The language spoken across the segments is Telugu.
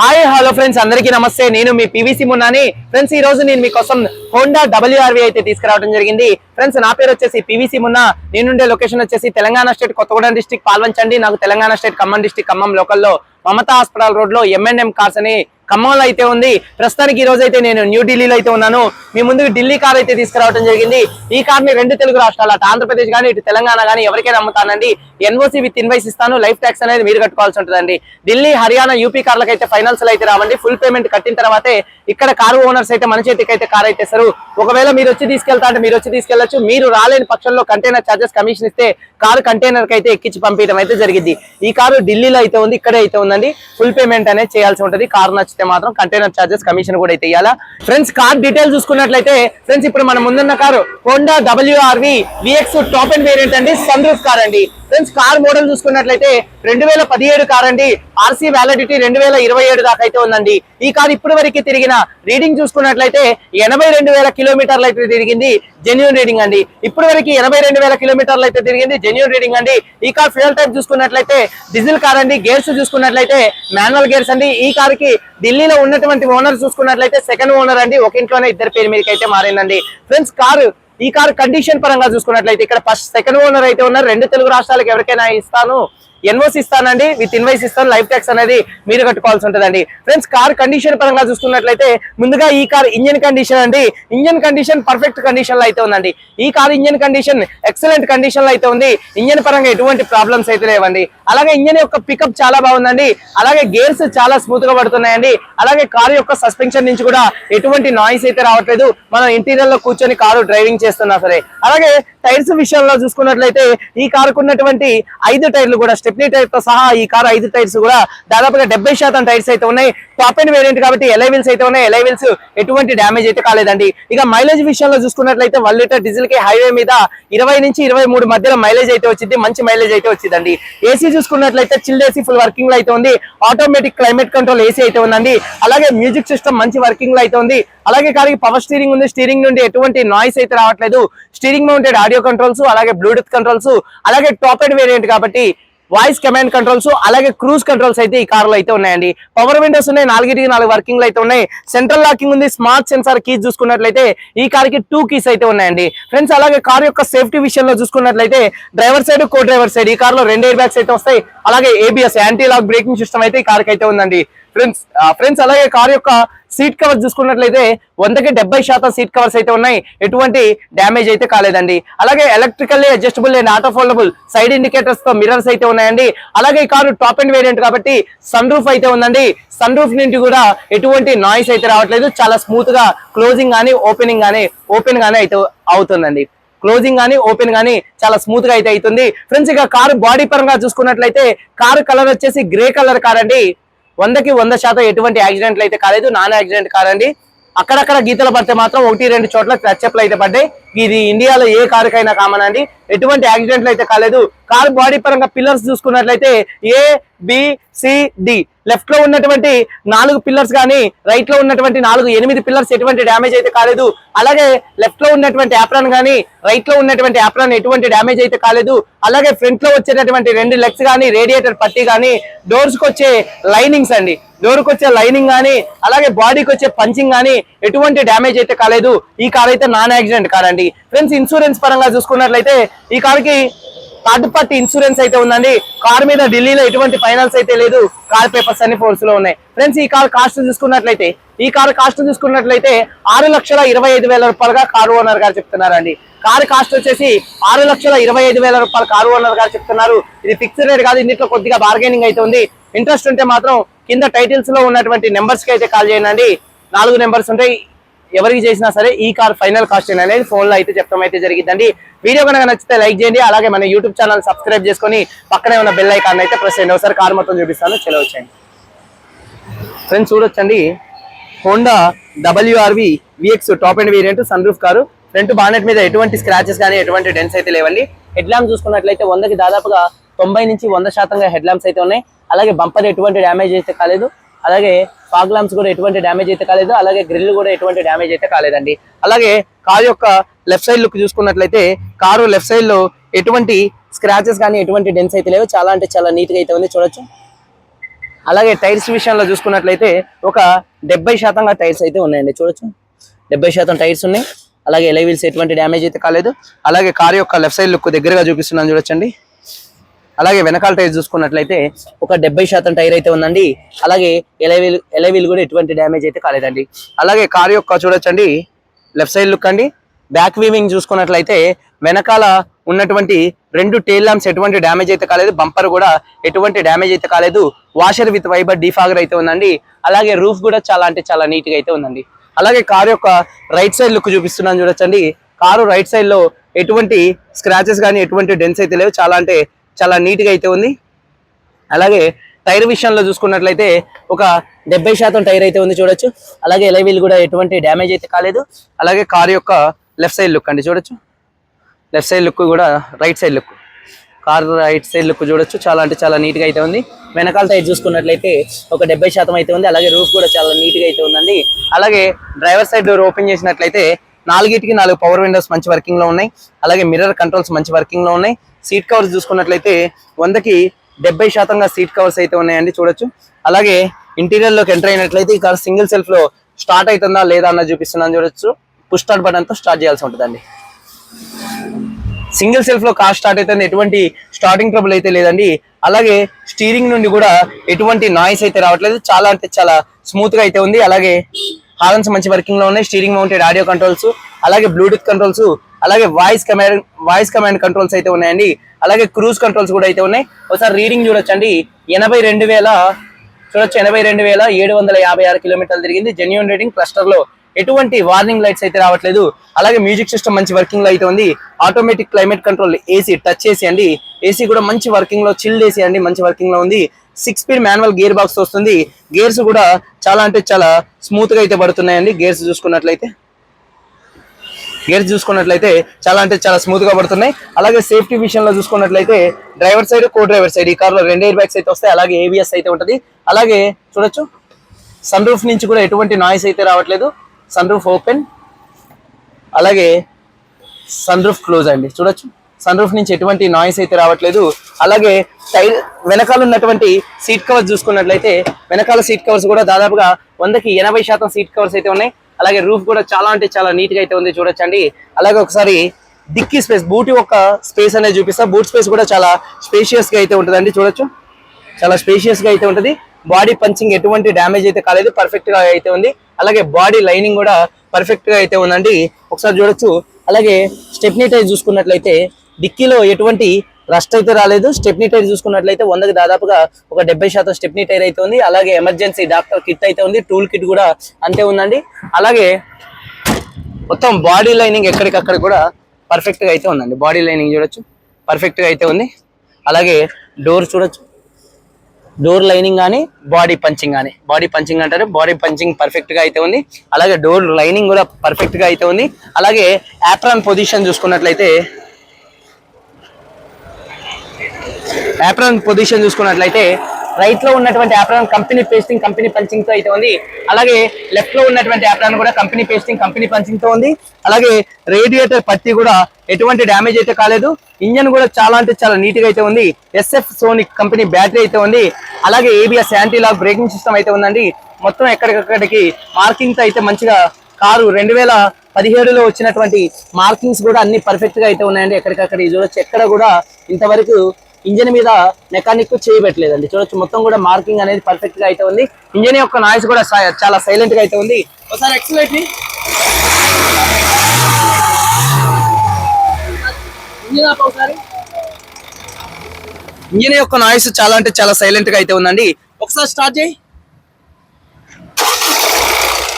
హాయ్ హలో ఫ్రెండ్స్ అందరికీ నమస్తే. నేను మీ పివిసి మున్నాని. ఫ్రెండ్స్ ఈ రోజు నేను మీకోసం హోండా డబ్ల్యూఆర్వి అయితే తీసుకురావడం జరిగింది. ఫ్రెండ్స్ నా పేరు వచ్చేసి పివిసి మున్నా. నేనుండే లొకేషన్ వచ్చేసి తెలంగాణ స్టేట్ కొత్తగూడెం డిస్టిక్ పాల్వంచండి. నాకు తెలంగాణ స్టేట్ ఖమ్మం డిస్టిక్ ఖమ్మం లోకల్లో మమతా హాస్పిటల్ రోడ్లో ఎంఎన్ఎం కార్స్ అని ఖమ్మంలో అయితే ఉంది. ప్రస్తుతానికి ఈ రోజు అయితే నేను న్యూ ఢిల్లీలో అయితే ఉన్నాను. మీ ముందుకు ఢిల్లీ కార్ అయితే తీసుకురావడం జరిగింది. ఈ కార్ని రెండు తెలుగు రాష్ట్రాలు అటు ఆంధ్రప్రదేశ్ కానీ ఇటు తెలంగాణ కానీ ఎవరికైనా అమ్ముతానండి. ఎన్ఓసి విత్ ఇన్వైస్ ఇస్తాను. లైఫ్ ట్యాక్స్ అనేది మీరు కట్టుకోవాల్సి ఉంటుందండి. ఢిల్లీ హర్యానా యూపీ కార్లకు అయితే ఫైనాన్స్ అయితే రావండి. ఫుల్ పేమెంట్ కట్టిన తర్వాతే ఇక్కడ కారు ఓనర్స్ అయితే మన చేతికి అయితే కార్ అయితే ఇస్తారు. ఒకవేళ మీరు వచ్చి తీసుకెళ్తా అంటే మీరు వచ్చి తీసుకెళ్ళొచ్చు మీరు రాలేని పక్షంలో కంటైనర్ చార్జెస్ కమిషన్ ఇస్తే కారు కంటైనర్కి అయితే ఎక్కించి పంపించడం అయితే జరిగింది. ఈ కారు ఢిల్లీలో అయితే ఉంది ఇక్కడే అయితే ఉందండి. ఫుల్ పేమెంట్ అనేది చేయాల్సి ఉంటుంది. కారు నచ్చితే మాత్రం కంటైనర్ చార్జెస్ కమిషన్ కూడా అయితే ఇవ్వాలా ఫ్రెండ్స్ కార్ డీటెయిల్స్ చూసుకున్నట్లయితే ఫ్రెండ్స్ ఇప్పుడు మన ముందున్న car Honda WRV VX top and variant అండి. సన్ రూఫ్ కార్ అండి. ఫ్రెండ్స్ కార్ మోడల్ చూసుకున్నట్లయితే రెండు వేల పదిహేడు కార్ అండి. ఆర్సీ వ్యాలిడిటీ రెండు వేల ఇరవై ఏడు దాకా అయితే ఉందండి. ఈ కార్ ఇప్పుడు వరకు తిరిగిన రీడింగ్ చూసుకున్నట్లయితే ఎనభై రెండు వేల కిలోమీటర్లు అయితే తిరిగింది జెన్యున్ రీడింగ్ అండి. ఇప్పుడు వరకు ఎనభై రెండు వేల కిలోమీటర్లు అయితే తిరిగింది జెన్యున్ రీడింగ్ అండి. ఈ కార్ ఫ్యూయల్ టైప్ చూసుకున్నట్లయితే డీజిల్ కార్ అండి. గేర్స్ చూసుకున్నట్లయితే మాన్యువల్ గేర్స్ అండి. ఈ కార్కి ఢిల్లీలో ఉన్నటువంటి ఓనర్ చూసుకున్నట్లయితే సెకండ్ ఓనర్ అండి. ఒక ఇంట్లోనే ఇద్దరు పేరు మీదకి అయితే మారిందండి. ఫ్రెండ్స్ కారు ఈ కారు కండిషన్ పరంగా చూసుకున్నట్లయితే ఇక్కడ ఫస్ట్ సెకండ్ ఓనర్ అయితే ఉన్నారు. రెండు తెలుగు రాష్ట్రాలకు ఎవరికైనా ఇస్తాను. ఎన్ఓసి ఇస్తానండి విత్ ఇన్వైస్ ఇస్తాను లైఫ్ ట్యాక్స్ అనేది మీరు కట్టుకోవాల్సి ఉంటుందండి. ఫ్రెండ్స్ కార్ కండిషన్ పరంగా చూసుకున్నట్లయితే ముందుగా ఈ కార్ ఇంజన్ కండిషన్ అండి. ఇంజన్ కండిషన్ పర్ఫెక్ట్ కండిషన్లో అయితే ఉందండి. ఈ కార్ ఇంజన్ కండిషన్ ఎక్సలెంట్ కండిషన్లో అయితే ఉంది. ఇంజన్ పరంగా ఎటువంటి ప్రాబ్లమ్స్ అయితే లేవండి. అలాగే ఇంజన్ యొక్క పికప్ చాలా బాగుందండి. అలాగే గేర్స్ చాలా స్మూత్గా పడుతున్నాయండి. అలాగే కారు యొక్క సస్పెన్షన్ నుంచి కూడా ఎటువంటి నాయిస్ అయితే రావట్లేదు. మనం ఇంటీరియర్లో కూర్చొని కారు డ్రైవింగ్ చేస్తున్నా సరే. అలాగే టైర్స్ విషయంలో చూసుకున్నట్లయితే ఈ కారుకున్నటువంటి ఐదు టైర్లు కూడా స్టెప్నీ టైర్తో సహా ఈ కారు ఐదు టైర్స్ కూడా దాదాపుగా డెబ్బై శాతం టైర్స్ అయితే ఉన్నాయి. టాప్ అండ్ వేరియంట్ కాబట్టి ఎలైవిల్స్ అయితే ఉన్నాయి. ఎలైవిల్స్ ఎటువంటి డ్యామేజ్ అయితే కాలేదండి. ఇక మైలేజ్ విషయంలో చూసుకున్నట్లయితే వన్ లీటర్ డీజిల్కి హైవే మీద ఇరవై నుంచి ఇరవై మూడు మధ్యలో మైలేజ్ అయితే వచ్చింది. మంచి మైలేజ్ అయితే వచ్చిందండి. ఏసీ చూసుకున్నట్లయితే చిల్డ్ ఏసీ ఫుల్ వర్కింగ్లో అయితే ఉంది. ఆటోమేటిక్ క్లైమేట్ కంట్రోల్ ఏసీ అయితే ఉందండి. అలాగే మ్యూజిక్ సిస్టమ్ మంచి వర్కింగ్లో అయితే ఉంది. అలాగే కారికి పవర్ స్టీరింగ్ ఉంది. స్టీరింగ్ నుండి ఎటువంటి నాయిస్ అయితే రావట్లేదు. స్టీరింగ్ మౌంటెడ్ ఆడియో కంట్రోల్స్ అలాగే బ్లూటూత్ కంట్రోల్స్ అలాగే టాప్ అండ్ వేరియంట్ కాబట్టి వాయిస్ కమాండ్ కంట్రోల్స్ అలాగే క్రూజ్ కంట్రోల్స్ అయితే ఈ కార్లో అయితే ఉన్నాయండి. పవర్ విండోస్ ఉన్నాయి నాలుగిటికి నాలుగు వర్కింగ్ అయితే ఉన్నాయి. సెంట్రల్ లాకింగ్ ఉంది స్మార్ట్ సెన్సార్ కీస్ చూసుకున్నట్లయితే ఈ కార్కి టూ కీస్ అయితే ఉన్నాయండి. ఫ్రెండ్స్ అలాగే కార్ యొక్క సేఫ్టీ విషయంలో చూసుకున్నట్లయితే driver side co driver side ఈ కార్లో రెండు ఎయిర్ బ్యాగ్స్ అయితే వస్తాయి. అలాగే ABS anti lock braking system అయితే ఈ కార్కి అయితే ఉందండి. ఫ్రెండ్స్ ఫ్రెండ్స్ అలాగే కార్ యొక్క సీట్ కవర్ చూసుకున్నట్లయితే వందకి డెబ్బై శాతం సీట్ కవర్స్ అయితే ఉన్నాయి. ఎటువంటి డ్యామేజ్ అయితే కాలేదండి. అలాగే electrically adjustable and auto foldable side ఇండికేటర్స్తో mirrors అయితే ఉన్నాయండి. అలాగే ఈ కారు టాప్ అండ్ వేరియంట్ కాబట్టి సన్ రూఫ్ అయితే ఉందండి. సన్ రూఫ్ నుండి కూడా ఎటువంటి నాయిస్ అయితే రావట్లేదు. చాలా స్మూత్గా క్లోజింగ్ గానీ ఓపెనింగ్ గానీ ఓపెన్ గానీ అయితే అవుతుందండి. క్లోజింగ్ గానీ ఓపెన్ గానీ చాలా స్మూత్గా అయితే అవుతుంది. ఫ్రెండ్స్ ఇక కారు బాడీ పరంగా చూసుకున్నట్లయితే కారు కలర్ వచ్చేసి గ్రే కలర్ కార్ అండి. వందకి వంద శాతం ఎటువంటి యాక్సిడెంట్లు అయితే కాలేదు. నాన్ యాక్సిడెంట్ కాదండి. అక్కడక్కడ గీతలు పడితే మాత్రం ఒకటి రెండు చోట్ల క్రచ్చెప్లు అయితే పడ్డాయి. ఇది ఇండియాలో ఏ కారుకైనా కామన్ అండి. ఎటువంటి యాక్సిడెంట్లు అయితే కాలేదు. కారు బాడీ పరంగా పిల్లర్స్ చూసుకున్నట్లయితే ఏ బిసిడి లెఫ్ట్లో ఉన్నటువంటి నాలుగు పిల్లర్స్ కానీ రైట్లో ఉన్నటువంటి నాలుగు ఎనిమిది పిల్లర్స్ ఎటువంటి డ్యామేజ్ అయితే కాలేదు. అలాగే లెఫ్ట్లో ఉన్నటువంటి యాప్రాన్ కానీ రైట్లో ఉన్నటువంటి యాప్రాన్ ఎటువంటి డ్యామేజ్ అయితే కాలేదు. అలాగే ఫ్రంట్లో వచ్చేటటువంటి రెండు లెగ్స్ కానీ రేడియేటర్ పట్టి కానీ డోర్స్కి వచ్చే లైనింగ్స్ అండి. డోర్కి వచ్చే లైనింగ్ కానీ అలాగే బాడీకి వచ్చే పంచింగ్ కానీ ఎటువంటి డ్యామేజ్ అయితే కాలేదు. ఈ కార్ అయితే నాన్ యాక్సిడెంట్ కార్ అండి. ఫ్రెండ్స్ ఇన్సూరెన్స్ పరంగా చూసుకున్నట్లయితే ఈ కార్కి థర్డ్ పార్టీ ఇన్సూరెన్స్ అయితే ఉందండి. కార్ మీద ఢిల్లీలో ఎటువంటి ఫైనాన్స్ అయితే లేదు. కార్ పేపర్స్ అన్ని ఫోర్స్లో ఉన్నాయి. ఫ్రెండ్స్ ఈ కార్ కాస్ట్ చూసుకున్నట్లయితే ఈ కార్ కాస్ట్ చూసుకున్నట్లయితే ఆరు లక్షల ఇరవై ఐదు వేల రూపాయలుగా కారు ఓనర్ గారు చెప్తున్నారండి. కారు కాస్ట్ వచ్చేసి ఆరు లక్షల ఇరవై ఐదు వేల రూపాయలు కారు ఓనర్ గారు చెప్తున్నారు. ఇది ఫిక్స్డ్ రేట్ కాదు ఇందులో కొద్దిగా బార్గెనింగ్ అయితే ఉంది. ఇంట్రెస్ట్ ఉంటే మాత్రం కింద టైటిల్స్లో ఉన్నటువంటి నెంబర్స్కి అయితే కాల్ చేయండి. నాలుగు నెంబర్స్ ఉంటాయి ఎవరికి చేసినా సరే ఈ కార్ ఫైనల్ కాస్ట్ అనేది ఫోన్లో అయితే చెప్తాం అయితే జరిగిందండి వీడియో కనుక నచ్చితే లైక్ చేయండి అలాగే మన యూట్యూబ్ ఛానల్ సబ్స్క్రైబ్ చేసుకొని పక్కనే ఉన్న బెల్ ఐకాన్ అయితే ప్రెస్ చేయండి. ఒకసారి కార్ మొత్తం చూపిస్తాను చెలవు వచ్చేయండి. ఫ్రెండ్స్ చూడొచ్చండి. Honda WRV VX top and variant sunroof car front bonnet మీద ఎటువంటి స్క్రాచెస్ కానీ ఎటువంటి డెన్స్ అయితే లేవండి. హెడ్ ల్యాంప్ చూసుకున్నట్లయితే వందకి దాదాపుగా తొంభై నుంచి వంద శాతంగా హెడ్ ల్యాంప్స్ అయితే ఉన్నాయి. అలాగే బంపర్ ఎటువంటి డ్యామేజ్ అయితే కాలేదు. అలాగే ఫాగ్ లాంప్స్ కూడా ఎటువంటి డ్యామేజ్ అయితే కాలేదు అలాగే గ్రిల్ కూడా ఎటువంటి డ్యామేజ్ అయితే కాలేదండి. అలాగే కారు యొక్క లెఫ్ట్ సైడ్ లుక్ చూసుకున్నట్లయితే కారు లెఫ్ట్ సైడ్లో ఎటువంటి స్క్రాచెస్ కానీ ఎటువంటి డెన్స్ అయితే లేవు. చాలా అంటే చాలా నీట్గా అయితే ఉంది చూడొచ్చు. అలాగే టైర్స్ విషయంలో చూసుకున్నట్లయితే ఒక డెబ్బై శాతంగా టైర్స్ అయితే ఉన్నాయండి చూడొచ్చు. డెబ్బై శాతం టైర్స్ ఉన్నాయి. అలాగే ఎలైవీల్స్ ఎటువంటి డ్యామేజ్ అయితే కాలేదు. అలాగే కారు యొక్క లెఫ్ట్ సైడ్ లుక్ దగ్గరగా చూపిస్తున్నాను చూడొచ్చండి. అలాగే వెనకాల టైర్ చూసుకున్నట్లయితే ఒక డెబ్బై శాతం టైర్ అయితే ఉందండి. అలాగే ఎలవీల్ ఎలవీల్ కూడా ఎటువంటి డ్యామేజ్ అయితే కాలేదండి. అలాగే కార్ యొక్క చూడొచ్చండి. లెఫ్ట్ సైడ్ లుక్ అండి. బ్యాక్ వీవింగ్ చూసుకున్నట్లయితే వెనకాల ఉన్నటువంటి రెండు టైల్ ల్యాంప్స్ ఎటువంటి డ్యామేజ్ అయితే కాలేదు. బంపర్ కూడా ఎటువంటి డ్యామేజ్ అయితే కాలేదు. వాషర్ విత్ వైబర్ డిఫాగర్ అయితే ఉందండి. అలాగే రూఫ్ కూడా చాలా అంటే చాలా నీట్గా అయితే ఉందండి. అలాగే కార్ యొక్క రైట్ సైడ్ లుక్ చూపిస్తున్నాను చూడొచ్చండి. కారు రైట్ సైడ్లో ఎటువంటి స్క్రాచెస్ కానీ ఎటువంటి డెన్స్ అయితే లేవు. చాలా అంటే చాలా నీట్గా అయితే ఉంది. అలాగే టైర్ విషయంలో చూసుకున్నట్లయితే ఒక డెబ్బై శాతం టైర్ అయితే ఉంది చూడొచ్చు. అలాగే ఎలవీల్ కూడా ఎటువంటి డ్యామేజ్ అయితే కాలేదు. అలాగే కార్ యొక్క లెఫ్ట్ సైడ్ లుక్ అండి చూడొచ్చు. లెఫ్ట్ సైడ్ లుక్ కూడా right side look. Car right side look చూడొచ్చు. చాలా అంటే చాలా నీట్గా అయితే ఉంది. వెనకాల టైర్ చూసుకున్నట్లయితే ఒక డెబ్బై శాతం అయితే ఉంది. అలాగే రూఫ్ కూడా చాలా నీట్గా అయితే ఉందండి. అలాగే డ్రైవర్ సైడ్ డోర్ ఓపెన్ చేసినట్లయితే నాలుగిటికి నాలుగు పవర్ విండోస్ మంచి వర్కింగ్లో ఉన్నాయి. అలాగే మిర్రర్ కంట్రోల్స్ మంచి వర్కింగ్లో ఉన్నాయి. సీట్ కవర్స్ చూసుకున్నట్లయితే వందకి డెబ్బై శాతంగా సీట్ కవర్స్ అయితే ఉన్నాయండి చూడొచ్చు. అలాగే ఇంటీరియర్లోకి ఎంటర్ అయినట్లయితే ఈ కార్ సింగిల్ సెల్ఫ్లో స్టార్ట్ అవుతుందా లేదా అన్నది చూపిస్తున్నాను చూడొచ్చు. పుష్ స్టార్ట్ బటన్తో స్టార్ట్ చేయాల్సి ఉంటుందండి. సింగిల్ సెల్ఫ్లో కార్ స్టార్ట్ అయితే ఎటువంటి స్టార్టింగ్ ట్రబుల్ అయితే లేదండి. అలాగే స్టీరింగ్ నుండి కూడా ఎటువంటి నాయిస్ అయితే రావట్లేదు. చాలా అంటే చాలా స్మూత్గా అయితే ఉంది. అలాగే హార్న్స్ మంచి వర్కింగ్లో ఉన్నాయి స్టీరింగ్ మౌంటెడ్ ఆడియో కంట్రోల్స్ అలాగే బ్లూటూత్ కంట్రోల్స్ అలాగే voice command voice command controls అయితే ఉన్నాయండి. అలాగే క్రూజ్ కంట్రోల్స్ కూడా అయితే ఉన్నాయి. ఒకసారి రీడింగ్ చూడొచ్చండి. ఎనభై రెండు వేల చూడొచ్చు ఎనభై రెండు వేల ఏడు వందల యాభై ఆరు కిలోమీటర్లు తిరిగింది. జెన్యున్ రేటింగ్ క్లస్టర్లో ఎటువంటి వార్నింగ్ లైట్స్ అయితే రావట్లేదు. అలాగే మ్యూజిక్ సిస్టమ్ మంచి వర్కింగ్లో అయితే ఉంది. Automatic climate control AC touch AC అండి. ఏసీ కూడా మంచి వర్కింగ్లో చిల్డ్ ఏసీ అండి మంచి వర్కింగ్లో ఉంది. Six speed manual gear box వస్తుంది. గేర్స్ కూడా చాలా అంటే చాలా స్మూత్గా అయితే పడుతున్నాయండి. గేర్స్ చూసుకున్నట్లయితే. గేర్స్ చూసుకున్నట్లయితే చాలా అంటే చాలా స్మూత్గా పడుతున్నాయి. అలాగే సేఫ్టీ విషయంలో చూసుకున్నట్లయితే driver side co driver side ఈ కార్లో రెండు ఎయిర్ బ్యాగ్స్ అయితే వస్తాయి. అలాగే ఏబిఎస్ అయితే ఉంటుంది. అలాగే చూడొచ్చు. సన్ రూఫ్ నుంచి కూడా ఎటువంటి నాయిస్ అయితే రావట్లేదు. సన్ రూఫ్ ఓపెన్ అలాగే సన్ రూఫ్ క్లోజ్ అండి. చూడొచ్చు. సన్ రూఫ్ నుంచి ఎటువంటి నాయిస్ అయితే రావట్లేదు. అలాగే టైర్ వెనకాల ఉన్నటువంటి సీట్ కవర్స్ చూసుకున్నట్లయితే వెనకాల సీట్ కవర్స్ కూడా దాదాపుగా వందకి ఎనభై శాతం సీట్ కవర్స్ అయితే ఉన్నాయి. అలాగే రూఫ్ కూడా చాలా అంటే చాలా నీట్గా అయితే ఉంది చూడొచ్చండి. అలాగే ఒకసారి డిక్కీ స్పేస్ బూట్ యొక్క స్పేస్ అనేది చూపిస్తా. బూట్ స్పేస్ కూడా చాలా స్పేషియస్గా అయితే ఉంటుందండి చూడొచ్చు. చాలా స్పేషియస్గా అయితే ఉంటుంది. బాడీ పంచింగ్ ఎటువంటి డ్యామేజ్ అయితే కాలేదు పర్ఫెక్ట్గా అయితే ఉంది. అలాగే బాడీ లైనింగ్ కూడా పర్ఫెక్ట్గా అయితే ఉందండి. ఒకసారి చూడొచ్చు. అలాగే స్టెప్నీ టైర్ చూసుకున్నట్లయితే డిక్కీలో ఎటువంటి రస్ట్ అయితే రాలేదు. స్టెప్నీ టైర్ చూసుకున్నట్లయితే వందకి దాదాపుగా ఒక డెబ్బై శాతం స్టెప్నీ టైర్ అయితే ఉంది. అలాగే ఎమర్జెన్సీ డాక్టర్ కిట్ అయితే ఉంది. టూల్ కిట్ కూడా అంతే ఉందండి. అలాగే మొత్తం బాడీ లైనింగ్ ఎక్కడికక్కడ కూడా పర్ఫెక్ట్గా అయితే ఉందండి. బాడీ లైనింగ్ చూడొచ్చు. పర్ఫెక్ట్గా అయితే ఉంది. అలాగే డోర్ చూడొచ్చు. డోర్ లైనింగ్ కానీ బాడీ పంచింగ్ కానీ. బాడీ పంచింగ్ అంటారు. బాడీ పంచింగ్ పర్ఫెక్ట్గా అయితే ఉంది. అలాగే డోర్ లైనింగ్ కూడా పర్ఫెక్ట్గా అయితే ఉంది. అలాగే యాప్రాన్ పొజిషన్ చూసుకున్నట్లయితే యాప్రాన్ పొజిషన్ చూసుకున్నట్లయితే రైట్లో ఉన్నటువంటి యాప్రాన్ కంపెనీ పేస్టింగ్ కంపెనీ పంచింగ్తో అయితే ఉంది. అలాగే లెఫ్ట్లో ఉన్నటువంటి యాప్రాన్ కూడా కంపెనీ పేస్టింగ్ కంపెనీ పంచింగ్తో ఉంది. అలాగే రేడియేటర్ పట్టి కూడా ఎటువంటి డ్యామేజ్ అయితే కాలేదు. ఇంజన్ కూడా చాలా అంటే చాలా నీట్గా అయితే ఉంది. ఎస్ఎఫ్ సోనిక్ కంపెనీ బ్యాటరీ అయితే ఉంది. అలాగే ABS anti lock braking system అయితే ఉందండి. మొత్తం ఎక్కడికక్కడికి మార్కింగ్తో అయితే మంచిగా కారు రెండు వేల పదిహేడులో వచ్చినటువంటి మార్కింగ్స్ కూడా అన్ని పర్ఫెక్ట్గా అయితే ఉన్నాయండి. ఎక్కడికక్కడ చూడొచ్చు. ఎక్కడ కూడా ఇంతవరకు ఇంజన్ మీద మెకానిక్ చేయబెట్టలేదండి. చూడొచ్చు మొత్తం కూడా మార్కింగ్ అనేది పర్ఫెక్ట్గా అయితే ఉంది. ఇంజన్ యొక్క నాయిస్ కూడా చాలా సైలెంట్గా అయితే ఉంది. ఒకసారి ఎక్సలెంట్ ఇంజన్ ఇంజన్ యొక్క నాయిస్ చాలా అంటే చాలా సైలెంట్గా అయితే ఉందండి. ఒకసారి స్టార్ట్ చేయి.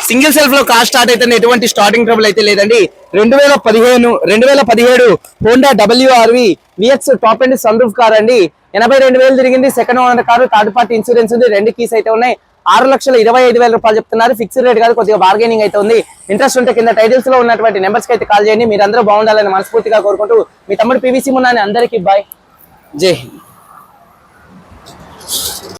సింగిల్ సెల్ఫ్లో కార్ స్టార్ట్ అయితే ఎటువంటి స్టార్టింగ్ ట్రబుల్ అయితే లేదండి. రెండు వేల పదిహేను రెండు వేల పదిహేడు Honda WRV VX top and sunroof car అండి. ఎనభై రెండు వేలు తిరిగింది. Second owner car third party insurance ఉంది. రెండు కీస్ అయితే ఉన్నాయి. ఆరు లక్షల ఇరవై ఐదు వేల రూపాయలు చెప్తున్నారు. ఫిక్స్డ్ రేట్ కాదు కొద్దిగా బార్గెనింగ్ అయితే ఉంది. ఇంట్రెస్ట్ ఉంటే కింద టైటిల్స్లో ఉన్నటువంటి నెంబర్స్కి అయితే కాల్ చేయండి. మీరందరూ బాగుండాలని మనస్ఫూర్తిగా కోరుకుంటూ మీ తమ్ముడు పివిసి మున్నాని అందరికీ బాయ్ జై హింద్.